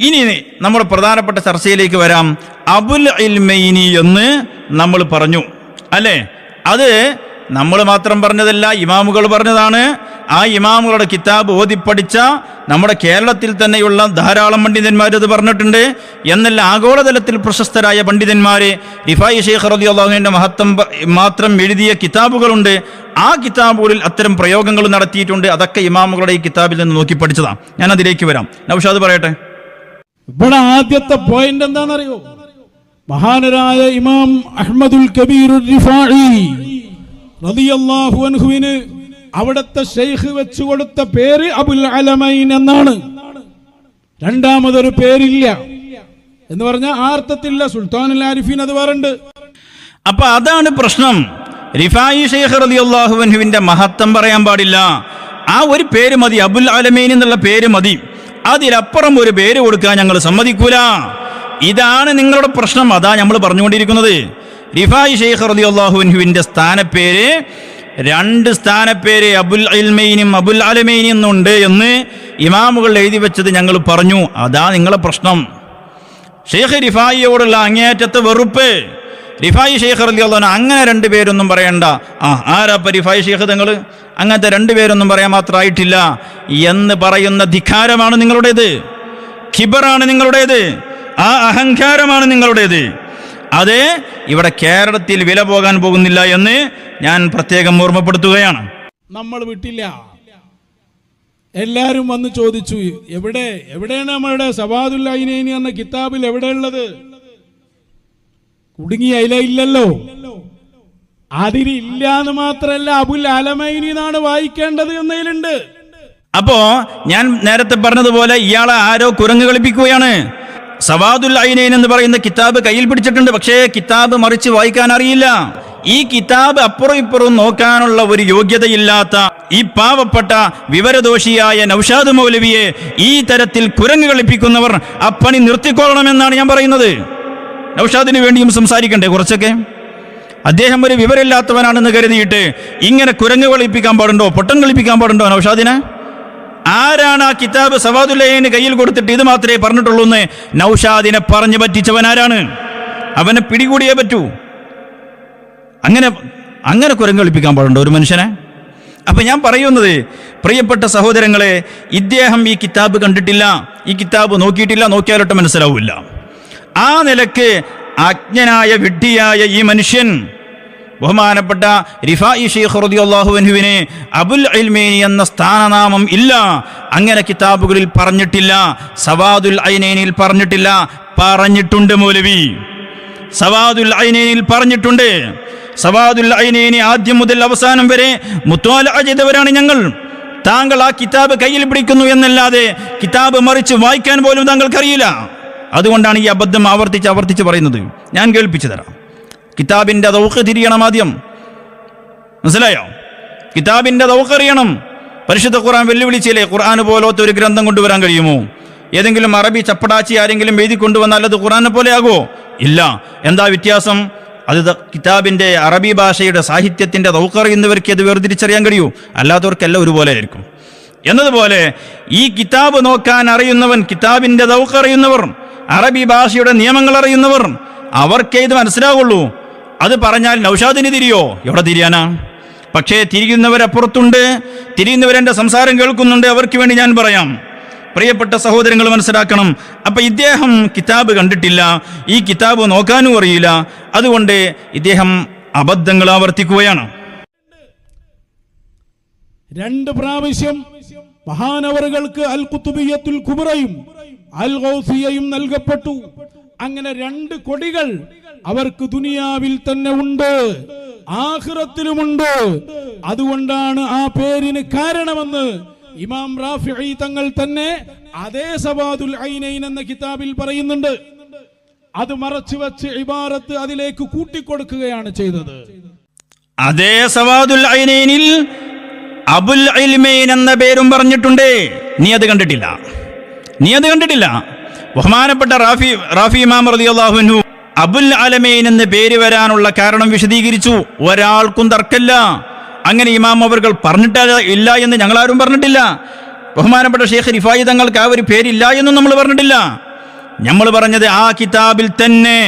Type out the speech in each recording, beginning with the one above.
ഇനി നമ്മൾ പ്രധാനപ്പെട്ട ചർച്ചയിലേക്ക് വരാം. അബുൽ ഇൽമൈനി എന്ന് നമ്മൾ പറഞ്ഞു. അല്ലേ? അത് നമ്മൾ മാത്രം പറഞ്ഞതല്ല ഇമാമുകൾ പറഞ്ഞതാണ്. ആ ഇമാമുകളുടെ കിതാബ് ഓതിപ്പടിച്ച നമ്മുടെ കേരളത്തിൽ തന്നെയുള്ള ധാരാളം പണ്ഡിതന്മാർ ഇത് പറഞ്ഞിട്ടുണ്ട്. എന്നല്ല ആഗോളതലത്തിൽ പ്രശസ്തരായ പണ്ഡിതന്മാർ ഇഫായി ഷെയ്ഖ് റബി അള്ളാഹുവിന്റെ മഹത്വം മാത്രം എഴുതിയ കിതാബുകളുണ്ട്. ആ കിതാബുകളിൽ അത്തരം പ്രയോഗങ്ങൾ നടത്തിയിട്ടുണ്ട്. അതൊക്കെ ഇമാമുകളുടെ ഈ കിതാബിൽ നിന്ന് നോക്കി പഠിച്ചതാണ് ഞാൻ അതിലേക്ക് വരാം. നൗഷാദ് പറയട്ടെ. ഇവിടെ ആദ്യത്തെ പോയിന്റ് എന്താണെന്നറിയോ? മഹാനരായ ഇമാം അഹ്മദുൽ കബീർ അവിടത്തെ റളിയല്ലാഹു ഷെയ്ഖ് വെച്ചു കൊടുത്ത പേര് അബുൽ അലമൈൻ എന്നാണ്. രണ്ടാമതൊരു പേരില്ല. എന്ന് പറഞ്ഞാൽ ആർത്ഥത്തില്ല. സുൽത്താൻ ആരിഫീൻ അത് വേറുണ്ട്. അപ്പൊ അതാണ് പ്രശ്നം. റിഫായി ഷെയ്ഖ് റതി അള്ളാഹുവിന്റെ മഹത്വം പറയാൻ പാടില്ല. ആ ഒരു പേര് മതി. അബുൽ അലമൈൻ എന്നുള്ള പേര് മതി. അതിലപ്പുറം ഒരു പേര് കൊടുക്കാൻ ഞങ്ങൾ സമ്മതിക്കൂല. ഇതാണ് നിങ്ങളുടെ പ്രശ്നം. അതാ നമ്മൾ പറഞ്ഞുകൊണ്ടിരിക്കുന്നത്. റിഫായി ഷെയ്ഖ് റതി അള്ളാഹുവിന്റെ സ്ഥാനപ്പേര് രണ്ട് സ്ഥാനപ്പേര് അബുൽ അൽമൈനും അബുൽ അലമൈനും എന്നുണ്ട് എന്ന് ഇമാമുകൾ എഴുതി വെച്ചത് ഞങ്ങൾ പറഞ്ഞു. അതാ നിങ്ങളുടെ പ്രശ്നം. ഷെയ്ഖ് റിഫായിയോടുള്ള അങ്ങേയറ്റത്തെ വെറുപ്പ്. റിഫായി ഷെയ്ഖ് റലിയുള്ള അങ്ങനെ രണ്ട് പേരൊന്നും പറയണ്ട. ആ ആരാപ്പ റിഫായി ഷെയ്ഖ് നിങ്ങൾ അങ്ങനത്തെ രണ്ട് പേരൊന്നും പറയാൻ മാത്രമായിട്ടില്ല. എന്ന് പറയുന്ന ധിക്കാരമാണ് നിങ്ങളുടേത്. ഖിബറാണ് നിങ്ങളുടേത്. ആ അഹങ്കാരമാണ് നിങ്ങളുടേത്. അത് ഇവിടെ കേരളത്തിൽ വില പോകാൻ പോകുന്നില്ല എന്ന് ഞാൻ പ്രത്യേകം ഓർമ്മപ്പെടുത്തുകയാണ്. നമ്മൾ വിട്ടില്ല. എല്ലാരും വന്ന് ചോദിച്ചു എവിടെ? എവിടെയാണ് നമ്മളുടെ സവാദുൽ ഐനൈനി എന്ന കിതാബിൽ എവിടെയുള്ളത്? കുടുങ്ങി അതില ഇല്ലല്ലോ അതിന് ഇല്ല എന്ന് മാത്രല്ല അബുൽ അലമൈനി എന്നാണ് വായിക്കേണ്ടത് എന്നതിലുണ്ട്. അപ്പോ ഞാൻ നേരത്തെ പറഞ്ഞതുപോലെ ഇയാളെ ആരോ കുരങ്ങ് കളിപ്പിക്കുകയാണ്. സവാദുൽ ഐനൈൻ എന്ന് പറയുന്ന കിതാബ് കയ്യിൽ പിടിച്ചിട്ടുണ്ട് പക്ഷേ കിതാബ് മറിച്ച് വായിക്കാൻ അറിയില്ല. ഈ കിതാബ് അപ്പുറം ഇപ്പുറം നോക്കാനുള്ള ഒരു യോഗ്യതയില്ലാത്ത ഈ പാവപ്പെട്ട വിവരദോഷിയായ നൌഷാദ് മൗലവിയെ ഈ തരത്തിൽ കുരങ്ങ് കളിപ്പിക്കുന്നവർ അപ്പണി പണി നിർത്തിക്കൊള്ളണമെന്നാണ് ഞാൻ പറയുന്നത്. നൌഷാദിന് വേണ്ടിയും സംസാരിക്കണ്ടേ കുറച്ചൊക്കെ? അദ്ദേഹം ഒരു വിവരമില്ലാത്തവനാണെന്ന് കരുതിയിട്ട് ഇങ്ങനെ കുരങ്ങ് കളിപ്പിക്കാൻ പാടുണ്ടോ? പൊട്ടം കളിപ്പിക്കാൻ പാടുണ്ടോ നൌഷാദിനെ? ആരാണ് ആ കിതാബ് സവാദുല്ലയന് കയ്യിൽ കൊടുത്തിട്ട് ഇത് മാത്രമേ പറഞ്ഞിട്ടുള്ളൂ എന്ന് നൌഷാദിനെ പറഞ്ഞു പറ്റിച്ചവൻ ആരാണ്? അവനെ പിടികൂടിയേ പറ്റൂ. അങ്ങനെ അങ്ങനെ കുരങ്ങ് കളിപ്പിക്കാൻ പാടുണ്ടോ ഒരു മനുഷ്യനെ? അപ്പം ഞാൻ പറയുന്നത് പ്രിയപ്പെട്ട സഹോദരങ്ങളെ ഇദ്ദേഹം ഈ കിതാബ് കണ്ടിട്ടില്ല ഈ കിതാബ് നോക്കിയിട്ടില്ല നോക്കിയാലൊട്ട് മനസ്സിലാവില്ല. ആ നിലയ്ക്ക് അജ്ഞനായ വിഡ്ഢിയായ ഈ മനുഷ്യൻ ബഹുമാനപ്പെട്ട റിഫായി അബുൽ അൽമേനി എന്ന സ്ഥാനനാമം ഇല്ല. അങ്ങനെ കിതാബുകളിൽ പറഞ്ഞിട്ടില്ല സവാദുൽ ഐനേനിൽ പറഞ്ഞിട്ടില്ല പറഞ്ഞിട്ടുണ്ട് മൗലവി. സവാദുൽ ഐനേനിൽ പറഞ്ഞിട്ടുണ്ട്. സവാദുൽ ഐനേനി ആദ്യം മുതൽ അവസാനം വരെ മുത്തോല ചെയ്തവരാണ് ഞങ്ങൾ. താങ്കൾ ആ കിതാബ് കയ്യിൽ പിടിക്കുന്നു എന്നല്ലാതെ കിതാബ് മറിച്ച് വായിക്കാൻ പോലും താങ്കൾക്കറിയില്ല. അതുകൊണ്ടാണ് ഈ അബദ്ധം ആവർത്തിച്ച് ആവർത്തിച്ച് പറയുന്നത്. ഞാൻ കേൾപ്പിച്ചു തരാം. കിതാബിന്റെ ദൗഖ് തിരിയണം ആദ്യം. മനസ്സിലായോ? കിതാബിന്റെ ദൗഖ് അറിയണം. പരിശുദ്ധ ഖുർആൻ വെല്ലുവിളിച്ചില്ലേ ഖുർആൻ പോലത്തെ ഒരു ഗ്രന്ഥം കൊണ്ടുവരാൻ കഴിയുമോ? ഏതെങ്കിലും അറബി ചപ്പടാച്ചി ആരെങ്കിലും എഴുതി കൊണ്ടുവന്നാൽ അത് ഖുറാനെ പോലെ ആകുമോ? ഇല്ല. എന്താ വ്യത്യാസം? അത് കിതാബിന്റെ അറബി ഭാഷയുടെ സാഹിത്യത്തിന്റെ ദൗഖ് അറിയുന്നവർക്ക് അത് വേർതിരിച്ചറിയാൻ കഴിയൂ. അല്ലാത്തവർക്കെല്ലാം ഒരുപോലെ ആയിരിക്കും. എന്നതുപോലെ ഈ കിതാബ് നോക്കാൻ അറിയുന്നവൻ കിതാബിന്റെ ദൗഖ് അറിയുന്നവർ അറബി ഭാഷയുടെ നിയമങ്ങൾ അറിയുന്നവർ അവർക്കേ ഇത് മനസ്സിലാവുള്ളൂ. അത് പറഞ്ഞാൽ നൗഷാദിന് തിരിയോ? എവിടെ തിരിയാനാ? പക്ഷേ തിരിയുന്നവരപ്പുറത്തുണ്ട്. തിരിയുന്നവരെ സംസാരം കേൾക്കുന്നുണ്ട്. അവർക്ക് വേണ്ടി ഞാൻ പറയാം. പ്രിയപ്പെട്ട സഹോദരങ്ങൾ മനസ്സിലാക്കണം. അപ്പം ഇദ്ദേഹം കിതാബ് കണ്ടിട്ടില്ല. ഈ കിതാബ് നോക്കാനും അറിയില്ല. അതുകൊണ്ട് ഇദ്ദേഹം അബദ്ധങ്ങൾ ആവർത്തിക്കുകയാണ്. രണ്ട് പ്രാവശ്യം മഹാനവറുകൾക്ക് അൽ കുത്തുബിയത്തുൽ കുബറയും അൽ നൽകപ്പെട്ടു. അങ്ങനെ രണ്ട് കൊടികൾ അവർക്ക് ദുനിയാവിൽ തന്നെ ഉണ്ട്. ആഹ്റത്തിലുമുണ്ട്. അതുകൊണ്ടാണ് ആ പേരിന് കാരണമെന്ന് ഇമാം റാഫി തങ്ങൾ തന്നെ അതേ സവാദുൽ ഐനൈൻ എന്ന കിതാബിൽ പറയുന്നുണ്ട്. അത് മറച്ചു വെച്ച് ഇബാറത്ത് അതിലേക്ക് കൂട്ടിക്കൊടുക്കുകയാണ് ചെയ്തത്. അതേ സവാദുൽ ഐനൈനിൽ അബുൽ എന്ന പേരും പറഞ്ഞിട്ടുണ്ട്. നീ അത് കണ്ടിട്ടില്ല. നീ അത് കണ്ടിട്ടില്ല? ബഹുമാനപ്പെട്ട റാഫി റാഫി ഇമാം റളിയല്ലാഹു അബുൽ അലമേൻ എന്ന് പേര് വരാനുള്ള കാരണം വിശദീകരിച്ചു. ഒരാൾക്കും തർക്കല്ല അങ്ങനെ ഇമാം അവർകൾ പറഞ്ഞിട്ടില്ല ഇല്ല എന്ന് ഞങ്ങളാരും പറഞ്ഞിട്ടില്ല. ബഹുമാനപ്പെട്ട ഷേഖ് റിഫായി തങ്ങൾക്ക് ആ ഒരു പേരില്ല എന്നും നമ്മൾ പറഞ്ഞിട്ടില്ല. നമ്മൾ പറഞ്ഞത് ആ കിതാബിൽ തന്നെ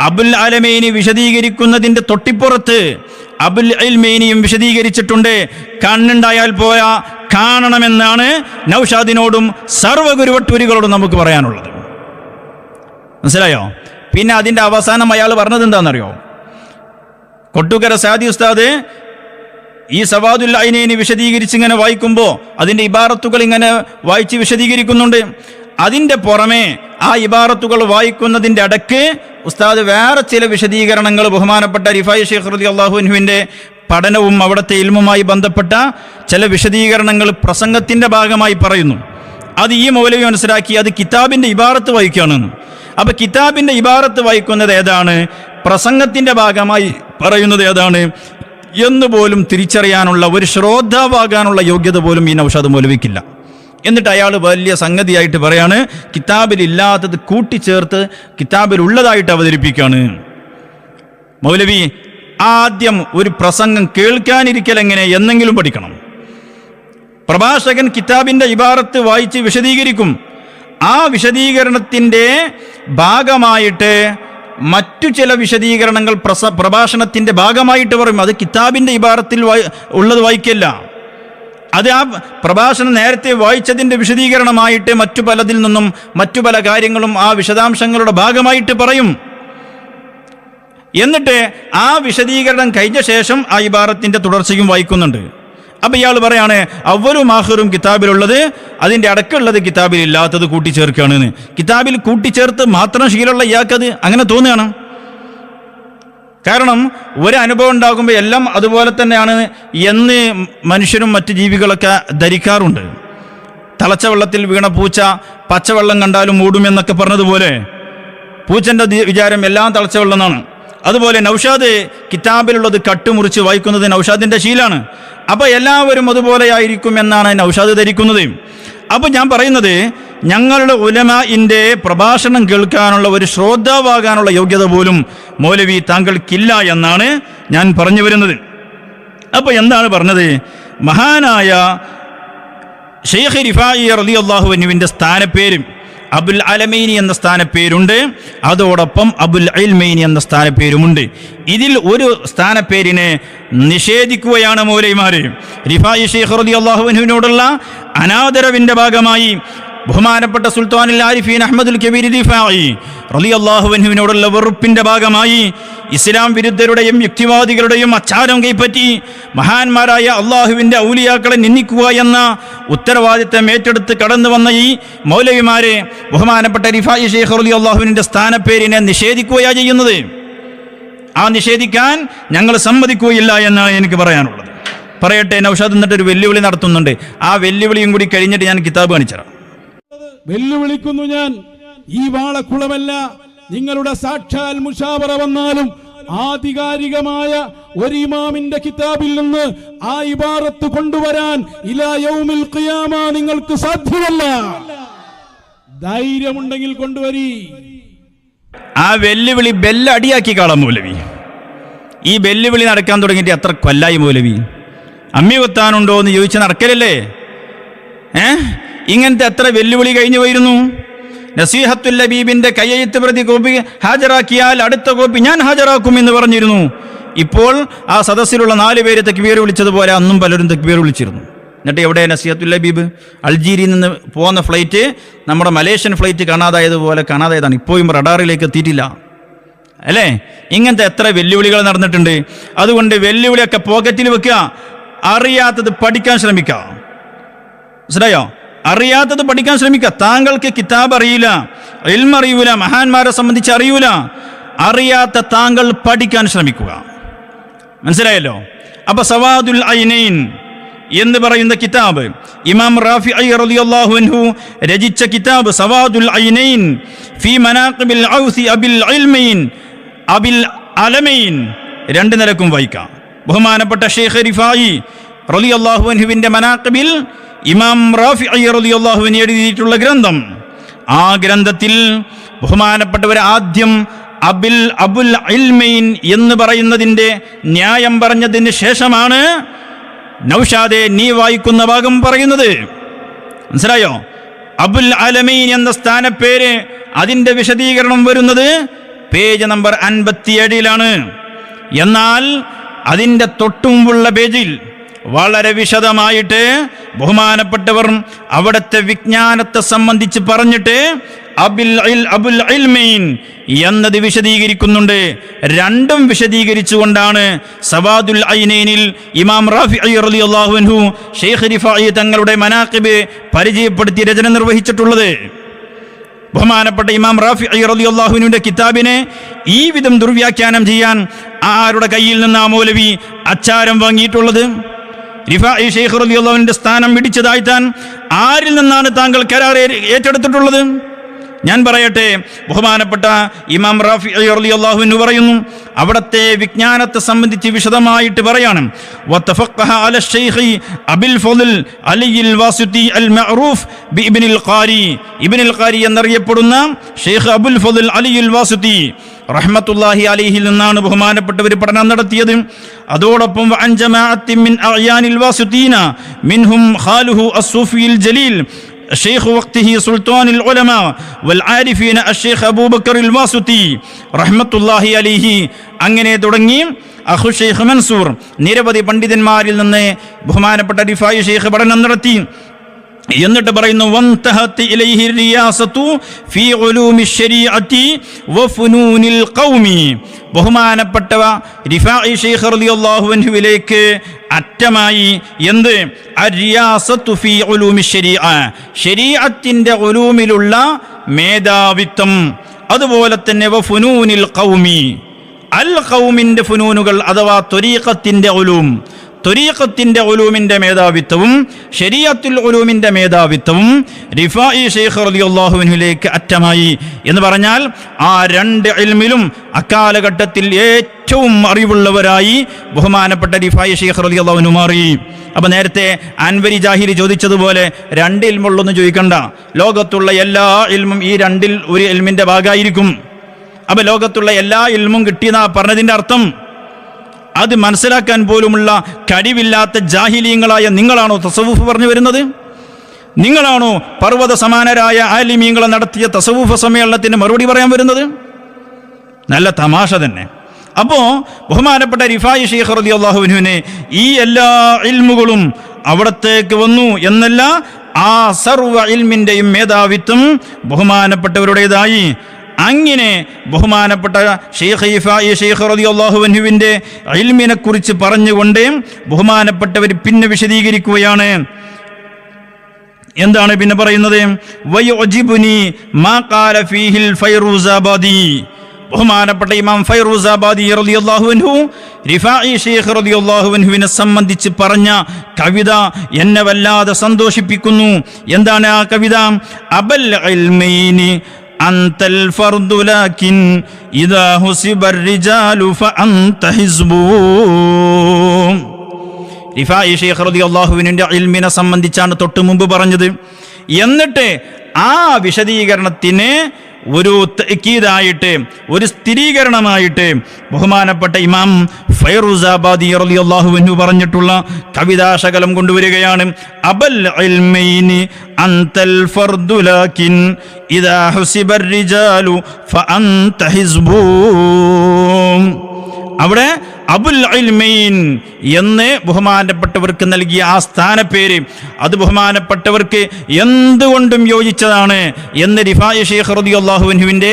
അബുൽ അലമേനി വിശദീകരിക്കുന്നതിന്റെ തൊട്ടിപ്പുറത്ത് അബുൽ അൽമേനിയും വിശദീകരിച്ചിട്ടുണ്ട്. കണ്ണുണ്ടായാൽ പോയാ കാണണമെന്നാണ് നൗഷാദിനോടും സർവഗുരുവട്ടൂരികളോടും നമുക്ക് പറയാനുള്ളത്. മനസ്സിലായോ? പിന്നെ അതിന്റെ അവസാനം അയാൾ പറഞ്ഞത് എന്താണെന്നറിയോ? കൊട്ടുകര സാദി ഉസ്താദ് ഈ സവാദുൽ അയിനേനി വിശദീകരിച്ച് ഇങ്ങനെ വായിക്കുമ്പോൾ അതിന്റെ ഇബാറത്തുകൾ ഇങ്ങനെ വായിച്ച് വിശദീകരിക്കുന്നുണ്ട്. അതിന്റെ പുറമെ ആ ഇബാറത്തുകൾ വായിക്കുന്നതിന്റെ അടക്ക് ഉസ്താദ് വേറെ ചില വിശദീകരണങ്ങൾ ബഹുമാനപ്പെട്ട റിഫായ് ഷെയ്ഖ് റതി അള്ളാഹുവിന്റെ പഠനവും അവിടുത്തെ ഇൽമുമായി ബന്ധപ്പെട്ട ചില വിശദീകരണങ്ങൾ പ്രസംഗത്തിന്റെ ഭാഗമായി പറയുന്നു. അത് ഈ മൗലവി മനസ്സിലാക്കി അത് കിതാബിന്റെ ഇബാറത്ത് വായിക്കുകയാണെന്ന് അപ്പോൾ കിതാബിന്റെ ഇബാറത്ത് വായിക്കുന്നത് ഏതാണ്? പ്രസംഗത്തിന്റെ ഭാഗമായി പറയുന്നത് ഏതാണ്? എന്ന് പോലും തിരിച്ചറിയാനുള്ള ഒരു ശ്രോതാവാകാനുള്ള യോഗ്യത പോലും ഈ നൗഷാദ് മൗലവിക്കില്ല. എന്നിട്ട് അയാൾ വലിയ സംഗതിയായിട്ട് പറയാണ് കിതാബിൽ ഇല്ലാത്തത് കൂട്ടിച്ചേർത്ത് കിതാബിൽ ഉള്ളതായിട്ട് അവതരിപ്പിക്കുകയാണ്. മൗലവി ആദ്യം ഒരു പ്രസംഗം കേൾക്കാനിരിക്കൽ എങ്ങനെ എന്നെങ്കിലും പഠിക്കണം. പ്രഭാഷകൻ കിതാബിന്റെ ഇബാറത്ത് വായിച്ച് വിശദീകരിക്കും. ആ വിശദീകരണത്തിന്റെ ഭാഗമായിട്ട് മറ്റു ചില വിശദീകരണങ്ങൾ പ്രസ പ്രഭാഷണത്തിന്റെ ഭാഗമായിട്ട് പറയും. അത് കിതാബിന്റെ ഇബാറത്തിൽ ഉള്ളത് വായിക്കല്ല. അത് ആ പ്രഭാഷണം നേരത്തെ വായിച്ചതിന്റെ വിശദീകരണമായിട്ട് മറ്റു പലതിൽ നിന്നും മറ്റു പല കാര്യങ്ങളും ആ വിശദാംശങ്ങളുടെ ഭാഗമായിട്ട് പറയും. എന്നിട്ട് ആ വിശദീകരണം കഴിഞ്ഞ ശേഷം ആ ഇബാറത്തിന്റെ തുടർച്ചയും വായിക്കുന്നുണ്ട്. അപ്പം ഇയാൾ പറയാണ് അവരും ആഹറും കിതാബിലുള്ളത് അതിന്റെ അടക്കമുള്ളത് കിതാബിൽ ഇല്ലാത്തത് കൂട്ടിച്ചേർക്കുകയാണെന്ന് കിതാബിൽ കൂട്ടിച്ചേർത്ത് മാത്രം ശീലമുള്ള ഇയാൾക്കത് അങ്ങനെ തോന്നുകയാണ്. കാരണം ഒരു അനുഭവം ഉണ്ടാകുമ്പോൾ എല്ലാം അതുപോലെ തന്നെയാണ് എന്ന് മനുഷ്യരും മറ്റ് ജീവികളൊക്കെ ധരിക്കാറുണ്ട്. തിളച്ച വെള്ളത്തിൽ വീണ പൂച്ച പച്ചവെള്ളം കണ്ടാലും മൂടുമെന്നൊക്കെ പറഞ്ഞതുപോലെ പൂച്ചന്റെ വിചാരം എല്ലാം തിളച്ച വെള്ളം അതുപോലെ നൗഷാദ് കിതാബിലുള്ളത് കട്ടുമുറിച്ച് വായിക്കുന്നത് നൗഷാദിന്റെ ശീലാണ്. അപ്പോൾ എല്ലാവരും അതുപോലെയായിരിക്കും എന്നാണ് നൗഷാദ് ധരിക്കുന്നത്. അപ്പോൾ ഞാൻ പറയുന്നത് ഞങ്ങളുടെ ഉലമാഇന്റെ പ്രഭാഷണം കേൾക്കാനുള്ള ഒരു ശ്രോതാവാകാനുള്ള യോഗ്യത പോലും മൗലവി താങ്കൾക്കില്ല എന്നാണ് ഞാൻ പറഞ്ഞു വരുന്നത്. അപ്പോൾ എന്താണ് പറഞ്ഞത്? മഹാനായ ഷെയ്ഖ് റിഫായി റലി അള്ളാഹുവിനുവിന്റെ സ്ഥാനപ്പേരും അബുൽ അലമൈനി എന്ന സ്ഥാനപ്പേരുണ്ട്. അതോടൊപ്പം അബുൽ അൽമൈനി എന്ന സ്ഥാനപ്പേരുമുണ്ട്. ഇതിൽ ഒരു സ്ഥാനപ്പേരിനെ നിഷേധിക്കുകയാണ് മൗലൈമാർ റിഫായി ഷെയ്ഖ് റലി അള്ളാഹുവിനുവിനോടുള്ള അനാദരവിന്റെ ഭാഗമായി ബഹുമാനപ്പെട്ട സുൽത്താനുൽ ആരിഫീൻ അഹമ്മദുൽ കബീർ റിഫായി റലി അള്ളാഹുവിനുവിനോടുള്ള വെറുപ്പിന്റെ ഭാഗമായി ഇസ്ലാം വിരുദ്ധരുടെയും യുക്തിവാദികളുടെയും അച്ചാരം കൈപ്പറ്റി മഹാന്മാരായ അള്ളാഹുവിന്റെ ഔലിയാക്കളെ നിന്ദിക്കുക എന്ന ഉത്തരവാദിത്തം ഏറ്റെടുത്ത് കടന്നു വന്ന ഈ മൗലവിമാരെ ബഹുമാനപ്പെട്ട റിഫായി ഷെയ്ഖ് റലി അള്ളാഹുവിന്റെ സ്ഥാനപ്പേരിനെ നിഷേധിക്കുകയാണ് ചെയ്യുന്നത്. ആ നിഷേധിക്കാൻ ഞങ്ങൾ സമ്മതിക്കുകയില്ല എന്നാണ് എനിക്ക് പറയാനുള്ളത്. പറയട്ടെ നൗഷാദ് എന്നിട്ട് ഒരു വെല്ലുവിളി നടത്തുന്നുണ്ട്. ആ വെല്ലുവിളിയും കൂടി കഴിഞ്ഞിട്ട് ഞാൻ കിതാബ് കാണിച്ചുതരാം. വെല്ലുവിളിക്കുന്നു ഞാൻ. ഈ വാളക്കുളമല്ല നിങ്ങളുടെ സാക്ഷാൽ മുഷാവറ വന്നാലും ആധികാരികമായ ഒരു ഇമാമിന്റെ കിതാബിൽ നിന്ന് ആ ഇബാറത്ത് കൊണ്ടുവരാൻ ഇലാ യൗമിൽ ഖിയാമ നിങ്ങൾക്ക് സാധ്യമല്ല. ധൈര്യമുണ്ടെങ്കിൽ കൊണ്ടുവരി. ആ വെല്ലുവിളി ബെല്ലടിയാക്കി കാണാം മൗലവി. ഈ വെല്ലുവിളി നടക്കാൻ തുടങ്ങിയിട്ട് എത്ര കൊല്ലായി മൗലവി. അമ്മി കൊത്താനുണ്ടോ എന്ന് ചോദിച്ച് നടക്കലല്ലേ? ഏ? ഇങ്ങനത്തെ എത്ര വെല്ലുവിളി കഴിഞ്ഞു വരുന്നു നസീഹത്തുൽ ലബീബിന്റെ കയ്യെഴുത്ത് പ്രതി കോപ്പി ഹാജരാക്കിയാൽ അടുത്ത കോപ്പി ഞാൻ ഹാജരാക്കും എന്ന് പറഞ്ഞിരുന്നു. ഇപ്പോൾ ആ സദസ്സിലുള്ള നാല് പേര് തെക്ബീർ വിളിച്ചതുപോലെ അന്നും പലരും തെക്ബീർ വിളിച്ചിരുന്നു. എന്നിട്ട് എവിടെ നസീഹത്തുൽ ലബീബ്? അൾജീരിയിൽ നിന്ന് പോകുന്ന ഫ്ലൈറ്റ് നമ്മുടെ മലേഷ്യൻ ഫ്ലൈറ്റ് കാണാതായതുപോലെ കാണാതായതാണ്. ഇപ്പോഴും റഡാറിലേക്ക് എത്തിയിട്ടില്ല. അല്ലേ? ഇങ്ങനത്തെ എത്ര വെല്ലുവിളികൾ നടന്നിട്ടുണ്ട്. അതുകൊണ്ട് വെല്ലുവിളിയൊക്കെ പോക്കറ്റിൽ വെക്കുക. അറിയാത്തത് പഠിക്കാൻ ശ്രമിക്കുക. മനസ്സിലായോ? അറിയാത്തത് പഠിക്കാൻ ശ്രമിക്കുക. താങ്കൾക്ക് കിതാബ് അറിയില്ല എൽമറിയൂല മഹാന്മാരെ സംബന്ധിച്ച് അറിയൂല. അറിയാത്ത താങ്കൾ പഠിക്കാൻ ശ്രമിക്കുക. മനസ്സിലായല്ലോ? അപ്പൊ സവാദുൽ ഐനൈൻ എന്ന് പറയുന്ന കിതാബ് ഇമാം റാഫി റളിയല്ലാഹു അൻഹു രചിച്ച കിതാബ് സവാദുൽ ഐനൈൻ ഫി മനാഖിബിൽ ഔസി അബിൽ ഇൽമൈൻ അബിൽ അലമൈൻ. രണ്ട് നിലക്കും വായിക്കാം. ബഹുമാനപ്പെട്ട ഷെയ്ഖ് റിഫായി റളിയല്ലാഹു അൻഹുവിന്റെ മനാഖിബിൽ ഇമാം റാഫി റളിയല്ലാഹുവിന് എഴുതിയിട്ടുള്ള ഗ്രന്ഥം. ആ ഗ്രന്ഥത്തിൽ ബഹുമാനപ്പെട്ടവർ ആദ്യം അബിൽ അബുൽ ഇൽമൈൻ എന്ന് പറയുന്നതിന്റെ ന്യായം പറഞ്ഞതിന് ശേഷമാണ് നൗഷാദെ നീ വായിക്കുന്ന ഭാഗം പറയുന്നത്. മനസ്സിലായോ? അബുൽ അലമീൻ എന്ന സ്ഥാനപ്പേര് അതിന്റെ വിശദീകരണം വരുന്നത് പേജ് നമ്പർ അൻപത്തിയേഴിലാണ്. എന്നാൽ അതിന്റെ തൊട്ടുമുള്ള പേജിൽ വളരെ വിശദമായിട്ട് ബഹുമാനപ്പെട്ടവർ അവിടുത്തെ വിജ്ഞാനത്തെ സംബന്ധിച്ച് പറഞ്ഞിട്ട് അബിൽ അബുൽ എന്നത് വിശദീകരിക്കുന്നുണ്ട്. രണ്ടും വിശദീകരിച്ചുകൊണ്ടാണ് സവാദുൽ ഐനൈനിൽ ഇമാം റാഫി റളിയല്ലാഹു അൻഹു ഷെയ്ഖ് റിഫായി തങ്ങളുടെ മനാക്കിബ് പരിചയപ്പെടുത്തി രചന നിർവഹിച്ചിട്ടുള്ളത്. ബഹുമാനപ്പെട്ട ഇമാം റാഫി അലി റളിയല്ലാഹുവിന്റെ കിതാബിനെ ഈ വിധം ദുർവ്യാഖ്യാനം ചെയ്യാൻ ആരുടെ കയ്യിൽ നിന്ന് ആ മൗലവി അച്ചാരം വാങ്ങിയിട്ടുള്ളത്? റിഫായി ഷെയ്ഖ് റളിയല്ലാഹുവിന്റെ സ്ഥാനം പിടിച്ചതായി താൻ ആരിൽ നിന്നാണ് താങ്കൾ കരാർ ഏറ്റെടുത്തിട്ടുള്ളത്? ഞാൻ പറയട്ടെ ബഹുമാനപ്പെട്ട ഇമാം റാഫി അലി എന്ന് പറയുന്നു അവിടത്തെ വിജ്ഞാനത്തെ സംബന്ധിച്ച് വിശദമായിട്ട് പറയാണ് അബിൽ ഫുദിൽ അലിയിൽ അൽ മഅറൂഫ് ബി ഖാരി. ഖാരി എന്നറിയപ്പെടുന്ന ഷെയ്ഖ് അബുൽ ഫുദിൽ അലിയിൽ വാസുത്തി റഹ്മത്തുല്ലാഹി അലിഹിൽ നിന്നാണ് ബഹുമാനപ്പെട്ടവർ പഠനം നടത്തിയത്. അതോടൊപ്പം മിൻ ഖാലുഹു ജലീൽ شيخ وقته سلطان العلماء والعارفين الشيخ أبو بكر الواسطي رحمة الله عليه അങ്ങനെ തുടങ്ങി അഹു ഷെയ്ഖ് മൻസൂർ നിരവധി പണ്ഡിതന്മാരിൽ നിന്ന് ബഹുമാനപ്പെട്ട റിഫായി ഷെയ്ഖ് പഠനം നടത്തി എന്നിട്ട് പറയുന്നു വന്തഹത്ത് ഇലൈഹി റിയാസത്തു ഫീ ഉലൂമി ശരീഅത്തി വഫുനൂനിൽ ഖൗമി. ബഹുമാനപ്പെട്ടവ റിഫാഇ ഷെയ്ഖ് റളിയല്ലാഹു അൻഹുവിലേക്ക് അറ്റമായി എന്ത്? അരിയാസത്തു ഫീ ഉലൂമി ശരീഅ ശരീഅത്തിന്റെ ഉലൂമിലുള്ള മേധാവിത്വം. അതുപോലെ തന്നെ വഫുനൂനിൽ ഖൗമി അൽ ഖൗമിന്റെ ഫുനൂനുകൾ അഥവാ ത്വരീഖത്തിന്റെ ഉലൂം. ത്വരീഖത്തിന്റെ ഒലൂമിന്റെ മേധാവിത്വവും ശരീഅത്തുൽ ഒലൂമിന്റെ മേധാവിത്വവും റിഫായി ഷെയ്ഖ് റളിയല്ലാഹുവിലേക്ക് അറ്റമായി എന്ന് പറഞ്ഞാൽ ആ രണ്ട് ഇൽമിലും അക്കാലഘട്ടത്തിൽ ഏറ്റവും അറിവുള്ളവരായി ബഹുമാനപ്പെട്ട റിഫായി ഷെയ്ഖ് റളിയല്ലാഹുവിനു മാറി. അപ്പം നേരത്തെ അൻവരി ജാഹിരി ചോദിച്ചതുപോലെ രണ്ട് ഇൽമുള്ളൊന്നും ചോദിക്കണ്ട. ലോകത്തുള്ള എല്ലാ ഇൽമും ഈ രണ്ടിൽ ഒരു ഇൽമിന്റെ ഭാഗമായിരിക്കും അപ്പോൾ ലോകത്തുള്ള എല്ലാ ഇൽമും കിട്ടിയെന്നാ പറഞ്ഞതിന്റെ അർത്ഥം? അത് മനസ്സിലാക്കാൻ പോലുമുള്ള കഴിവില്ലാത്ത ജാഹിലീങ്ങളായ നിങ്ങളാണോ തസവൂഫ് പറഞ്ഞു വരുന്നത്? നിങ്ങളാണോ പർവത സമാനരായ ആലിമീങ്ങളെ നടത്തിയ തസവൂഫ സമ്മേളനത്തിന് മറുപടി പറയാൻ വരുന്നത്? നല്ല തമാശ തന്നെ. അപ്പോൾ ബഹുമാനപ്പെട്ട റിഫായി ഷെയ്ഖ് റതി അള്ളാഹുവിനുവിനെ ഈ എല്ലാ ഇൽമുകളും അവിടത്തേക്ക് വന്നു എന്നല്ല ആ സർവ ഇൽമിന്റെയും മേധാവിത്വം ബഹുമാനപ്പെട്ടവരുടേതായി അങ്ങനെ ബഹുമാനപ്പെട്ട ഷെയ്ഖ് ഇഫായി ഷെയ്ഖ് റതി അള്ളാഹുവിനുവിന്റെ ഇൽമിനെ കുറിച്ച് പറഞ്ഞുകൊണ്ട് ബഹുമാനപ്പെട്ടവർ പിന്നെ വിശദീകരിക്കുകയാണ്. എന്താണ് പിന്നെ പറയുന്നത്? ബഹുമാനപ്പെട്ട ഇമാം ഫൈറൂസാബാദി റളിയല്ലാഹു അൻഹു റിഫായി ഷെയ്ഖ് റളിയല്ലാഹു അൻഹുവിനെ സംബന്ധിച്ച് പറഞ്ഞ കവിത എന്നെ വല്ലാതെ സന്തോഷിപ്പിക്കുന്നു. എന്താണ് ആ കവിത? അബൽ ഇൽമൈനി അന്തൽ ഹിസ്ബൂ റിഫായി ഷെയ്ഖ് റളിയല്ലാഹുവിന്റെ ഇൽമിനെ സംബന്ധിച്ചാണ് തൊട്ടു മുമ്പ് പറഞ്ഞത്. എന്നിട്ട് ആ വിശദീകരണത്തിന് ഒരു തക്കീതായിട്ട് ഒരു സ്ഥിരീകരണമായിട്ട് ബഹുമാനപ്പെട്ട ഇമാം ഫൈറുസാബാദി അൻഹു പറഞ്ഞിട്ടുള്ള കവിതാശകലം കൊണ്ടുവരികയാണ്. അബൽ അന്തൽ ഇദാ ഫഅന്ത അവിടെ അബുൽ ഇൽമീൻ എന്ന് ബഹുമാനപ്പെട്ടവർക്ക് നൽകിയ ആ സ്ഥാനപ്പേര്. അത് ബഹുമാനപ്പെട്ടവർക്ക് എന്തുകൊണ്ടും യോജിച്ചതാണ് എന്ന് റിഫായ ഷെയ്ഖ് റതി അള്ളാഹുവിന്റെ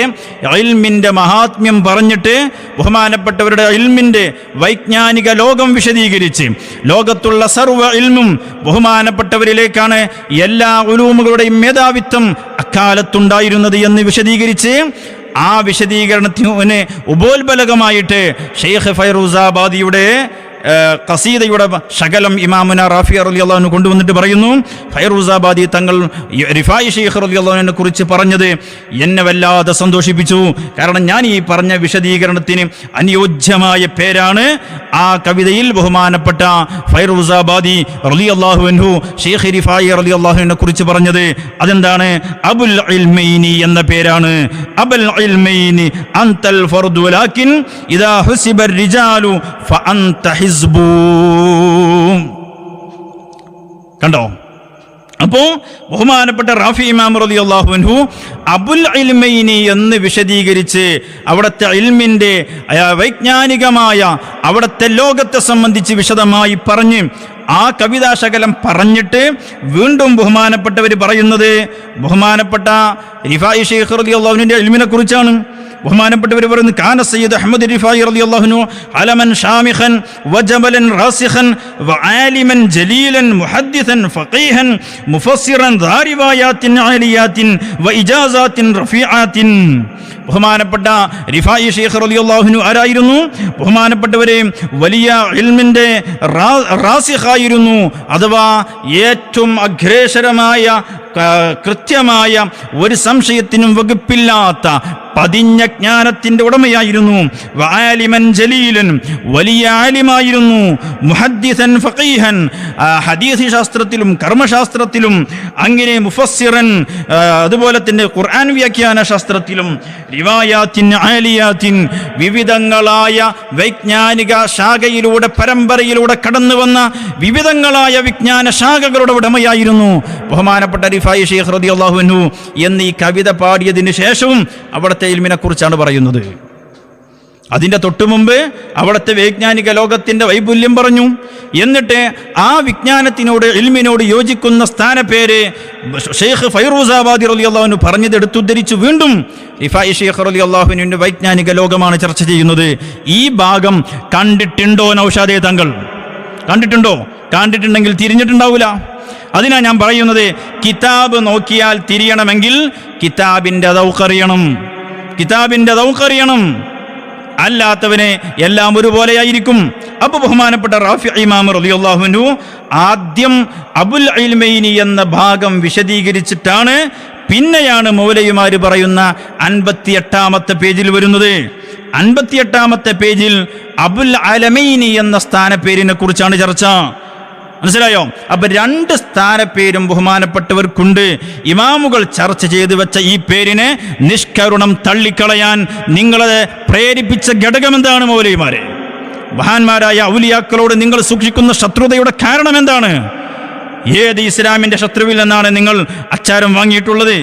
ഇൽമിന്റെ മഹാത്മ്യം പറഞ്ഞിട്ട് ബഹുമാനപ്പെട്ടവരുടെ ഇൽമിന്റെ വൈജ്ഞാനിക ലോകം വിശദീകരിച്ച് ലോകത്തുള്ള സർവ ഇൽമും ബഹുമാനപ്പെട്ടവരിലേക്കാണ് എല്ലാ ഉലൂമുകളുടെയും മേധാവിത്വം അക്കാലത്തുണ്ടായിരുന്നത് എന്ന് വിശദീകരിച്ച് ആ വിശദീകരണത്തിന് ഉപോത്ബലകമായിട്ട് ഷെയ്ഖ് ഫൈറൂസാബാദിയുടെ കസീദയുടെ ശകലം ഇമാമുന റാഫി അറലി അള്ളഹാനു കൊണ്ടുവന്നിട്ട് പറയുന്നു ഫൈറൂസാബാദി തങ്ങൾ റിഫായി ഷെയ്ഖ് അലി അള്ളഹാനെ കുറിച്ച് പറഞ്ഞത് എന്നെ വല്ലാതെ സന്തോഷിപ്പിച്ചു. കാരണം ഞാൻ ഈ പറഞ്ഞ വിശദീകരണത്തിന് അനുയോജ്യമായ പേരാണ് ആ കവിതയിൽ ബഹുമാനപ്പെട്ട ഫൈറൂസാബാദി റലി അള്ളാഹു അൻഹു ഷെയ്ഖ് റിഫായി റലി അള്ളാഹുവിനെ കുറിച്ച് പറഞ്ഞത്. അതെന്താണ്? അബുൽ ഇൽമൈനി എന്ന പേരാണ്. അബുൽ ഇൽമൈനി അന്തൽ ഫർദു ഇദാ ഹുസിബ റിജാലു ഫഅന്ത കണ്ടോ? അപ്പോ ബഹുമാനപ്പെട്ട റാഫി ഇമാം റതി അള്ളാഹുൻഹു അബുൽ ഇൽമൈനി എന്ന് വിശദീകരിച്ച് അവിടുത്തെ ഇൽമിന്റെ വൈജ്ഞാനികമായ അവിടുത്തെ ലോകത്തെ സംബന്ധിച്ച് വിശദമായി പറഞ്ഞ് ആ കവിതാശകലം പറഞ്ഞിട്ട് വീണ്ടും ബഹുമാനപ്പെട്ടവർ പറയുന്നത് ബഹുമാനപ്പെട്ട റിഫായി ഷെയ്ഖ് റതി അള്ളാഹുവിന്റെ ഇൽമിനെ കുറിച്ചാണ്. ബഹുമാനപ്പെട്ടവർ പറയുന്നു കാന സയ്യിദ് അഹമ്മദ് റിഫായി റളിയല്ലാഹു അൻഹു അലമൻ ഷാമിഖൻ വജബലൻ റാസിഖൻ വആലിമൻ ജലീലൻ മുഹദ്ദിസൻ ഫഖീഹൻ മുഫസ്സിറൻ ദാരിവായാത്തിൻ ആലിയാത്തിൻ വഇജാസാത്തിൻ റഫീആത്തിൻ. ബഹുമാനപ്പെട്ട റിഫായി ഷെയ്ഖ് റളിയല്ലാഹു അൻഹു ആരായിരുന്നു? ബഹുമാനപ്പെട്ടവരെ വലിയ ഇൽമിന്റെ റാ- റാസിഖായിരുന്നു അഥവാ ഏറ്റവും അഗ്രേസരമായ ക- കൃത്യമായ ഒരു സംശയത്തിനും വകുപ്പില്ലാത്ത പതിഞ്ഞ ജ്ഞാനത്തിന്റെ ഉടമയായിരുന്നു. വാലിമൻ ജലീലൻ വലിയ ആലിമായിരുന്നു. മുഹദ്ദിസൻ ഫഖീഹൻ ഹദീസി ശാസ്ത്രത്തിലും കർമ്മശാസ്ത്രത്തിലും അങ്ങനെ മുഫസ്സിറൻ അതുപോലെ തന്നെ ഖുർആൻ വ്യാഖ്യാന ശാസ്ത്രത്തിലും റിവായാത്തിൻ ആലിയാത്തിൻ വിവിധങ്ങളായ വൈജ്ഞാനിക ശാഖയിലൂടെ പരമ്പരയിലൂടെ കടന്നു വന്ന വിവിധങ്ങളായ വിജ്ഞാന ശാഖകളുടെ ഉടമയായിരുന്നു. ബഹുമാനപ്പെട്ട റിഫായി ഷെയ്ഖ് റളിയല്ലാഹു അള്ളാഹുനു എന്ന് ഈ കവിത പാടിയതിനു ശേഷവും അവിടുത്തെ ഇൽമിനെ കുറിച്ചാണ് പറയുന്നത്. അതിന്റെ തൊട്ടു മുമ്പ് അവിടുത്തെ വൈജ്ഞാനിക ലോകത്തിന്റെ വൈപുല്യം പറഞ്ഞു. എന്നിട്ട് ആ വിജ്ഞാനത്തിനോട് ഇൽമിനോട് യോജിക്കുന്ന സ്ഥാനപ്പേര് ഷെയ്ഖ് ഫൈറൂസാബാദി അലി അള്ളാഹുനു പറഞ്ഞത് എടുത്തുദ്ധരിച്ചു വീണ്ടും റിഫായി ഷെയ്ഖ് അലി അള്ളാഹുവിന്റെ വൈജ്ഞാനിക ലോകമാണ് ചർച്ച ചെയ്യുന്നത്. ഈ ഭാഗം കണ്ടിട്ടുണ്ടോ നൗഷാദേ തങ്ങൾ കണ്ടിട്ടുണ്ടോ? കണ്ടിട്ടുണ്ടെങ്കിൽ തിരിഞ്ഞിട്ടുണ്ടാവില്ല അതിനാ ഞാൻ പറയുന്നത് കിതാബ് നോക്കിയാൽ തിരിയണമെങ്കിൽ കിതാബിന്റെ ദൗക്കറിയണം കിതാബിന്റെ ദൗക്കറിയണം അല്ലാത്തവനെ എല്ലാം ഒരുപോലെയായിരിക്കും. അപ്പൊ ബഹുമാനപ്പെട്ട റാഫി ഇമാം റളിയല്ലാഹുവിനു ആദ്യം അബുൽ അൽമൈനി എന്ന ഭാഗം വിശദീകരിച്ചിട്ടാണ് പിന്നെയാണ് മൗലയുമാര് പറയുന്ന അൻപത്തിയെട്ടാമത്തെ പേജിൽ വരുന്നത്. അൻപത്തിയെട്ടാമത്തെ പേജിൽ അബുൽ അലമൈനി എന്ന സ്ഥാനപ്പേരിനെ കുറിച്ചാണ് ചർച്ച. മനസ്സിലായോ? അപ്പൊ രണ്ട് സ്ഥാനപ്പേരും ബഹുമാനപ്പെട്ടവർക്കുണ്ട്. ഇമാമുകൾ ചർച്ച ചെയ്തു വെച്ച ഈ പേരിനെ നിഷ്കരുണം തള്ളിക്കളയാൻ നിങ്ങളെ പ്രേരിപ്പിച്ച ഘടകം എന്താണ് മൗലയിമാരെ മഹാന്മാരായ ഔലിയാക്കളോട് നിങ്ങൾ സൂക്ഷിക്കുന്ന ശത്രുതയുടെ കാരണം എന്താണ്? ഏത് ഇസ്ലാമിന്റെ ശത്രുവിൽ നിന്നാണ് നിങ്ങൾ അച്ചാരം വാങ്ങിയിട്ടുള്ളത്?